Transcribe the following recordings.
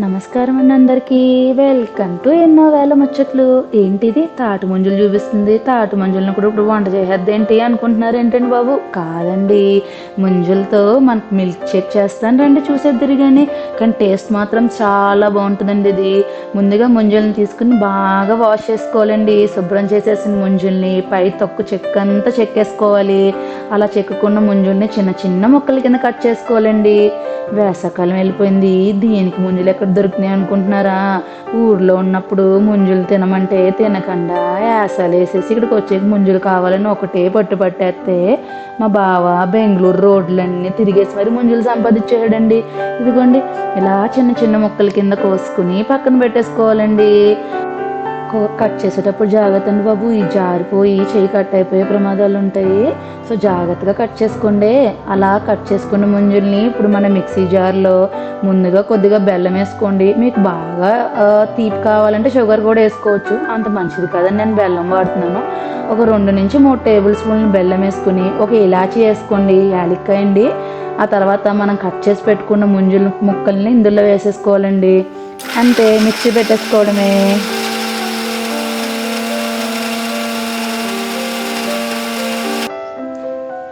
నమస్కారం అండి అందరికీ. వెల్కమ్ టు ఎన్నో వేల ముచ్చట్లు. ఏంటిది? తాటి మంజులు చూపిస్తుంది. తాటి మంజులను కూడా ఇప్పుడు వంట చేసేద్ది ఏంటి అనుకుంటున్నారు ఏంటండి బాబు? కాదండి. ముంజులతో మనకు మిల్క్ షేక్ చేస్తాను రండి చూసేద్దరు కానీ కానీ టేస్ట్ మాత్రం చాలా బాగుంటుందండి ఇది. ముందుగా ముంజులను తీసుకుని బాగా వాష్ చేసుకోవాలండి. శుభ్రం చేసేసిన ముంజుల్ని పై తొక్కు చెక్క అంతా చెక్కేసుకోవాలి. అలా చెక్కుకున్న ముంజుల్ని చిన్న చిన్న ముక్కల కింద కట్ చేసుకోవాలండి. వేసవకాలం వెళ్ళిపోయింది. దీనికి ముంజులు ఎక్కడ దొరికినాయి అనుకుంటున్నారా? ఊర్లో ఉన్నప్పుడు ముంజులు తినమంటే తినకుండా యాసలు వేసేసి ఇక్కడికి వచ్చే ముంజులు కావాలని ఒకటే పట్టు పట్టేస్తే మా బావ బెంగళూరు రోడ్లన్నీ తిరిగేసి మరి ముంజులు సంపాదించాడండి ఇదిగోండి ఇలా చిన్న చిన్న ముక్కల కింద కోసుకుని పక్కన పెట్టేసుకోవాలండి. కట్ చేసేటప్పుడు జాగ్రత్త అండి బాబు. ఈ జారిపోయి చెయ్యి కట్ అయిపోయే ప్రమాదాలు ఉంటాయి. సో జాగ్రత్తగా కట్ చేసుకోండి. అలా కట్ చేసుకున్న ముంజుల్ని ఇప్పుడు మన మిక్సీ జార్లో ముందుగా కొద్దిగా బెల్లం వేసుకోండి. మీకు బాగా తీపి కావాలంటే షుగర్ కూడా వేసుకోవచ్చు. అంత మంచిది కదండి. నేను బెల్లం వాడుతున్నాను. ఒక రెండు నుంచి మూడు టేబుల్ స్పూన్లు బెల్లం వేసుకుని ఒక ఇలాచి వేసుకోండి. యాలిక్కాయ అండి. ఆ తర్వాత మనం కట్ చేసి పెట్టుకున్న ముంజుల ముక్కల్ని ఇందులో వేసేసుకోవాలండి. అంతే మిక్సీ పెట్టేసుకోవడమే.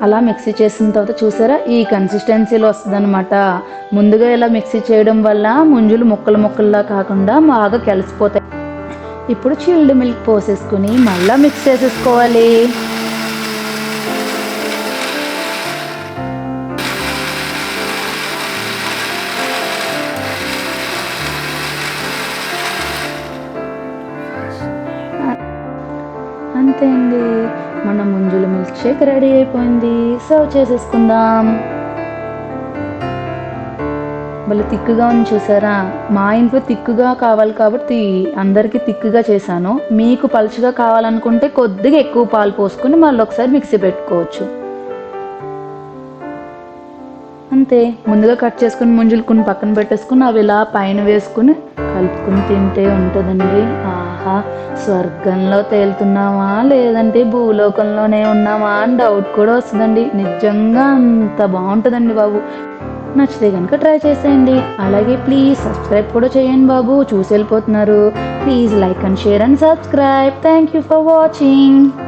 అలా మిక్సీ చేసిన తర్వాత చూసారా? ఈ కన్సిస్టెన్సీలో వస్తుందన్నమాట. ముందుగా ఇలా మిక్సీ చేయడం వల్ల ముంజులు ముక్కలు ముక్కల్లా కాకుండా బాగా కలిసిపోతాయి. ఇప్పుడు చిల్డ్ మిల్క్ పోసేసుకుని మళ్ళీ మిక్స్ చేసేసుకోవాలి. అంతే అండి. మన ముంజుల మిల్క్ షేక్ రెడీ అయిపోయింది. సర్వ్ చేసేసుకుందాం. వాళ్ళు తిక్కుగా ఉంది చూసారా? మా ఇంట్లో తిక్కుగా కావాలి కాబట్టి అందరికీ తిక్కుగా చేశాను. మీకు పలుచగా కావాలనుకుంటే కొద్దిగా ఎక్కువ పాలు పోసుకుని మళ్ళీ ఒకసారి మిక్సీ పెట్టుకోవచ్చు. అంతే. ముందుగా కట్ చేసుకుని ముంజులుకుని పక్కన పెట్టేసుకుని అవి ఇలా పైన వేసుకుని కలుపుకుని తింటే ఉంటుందండి. ఆహా స్వర్గంలో తేలుతున్నామా లేదంటే భూలోకంలోనే ఉన్నామా అని డౌట్ కూడా వస్తుందండి. నిజంగా అంత బాగుంటుందండి బాబు. నచ్చితే కనుక ట్రై చేసేయండి. అలాగే ప్లీజ్ సబ్స్క్రైబ్ కూడా చేయండి బాబు. చూసి వెళ్ళిపోతున్నారు. Please like and share and subscribe thank you for watching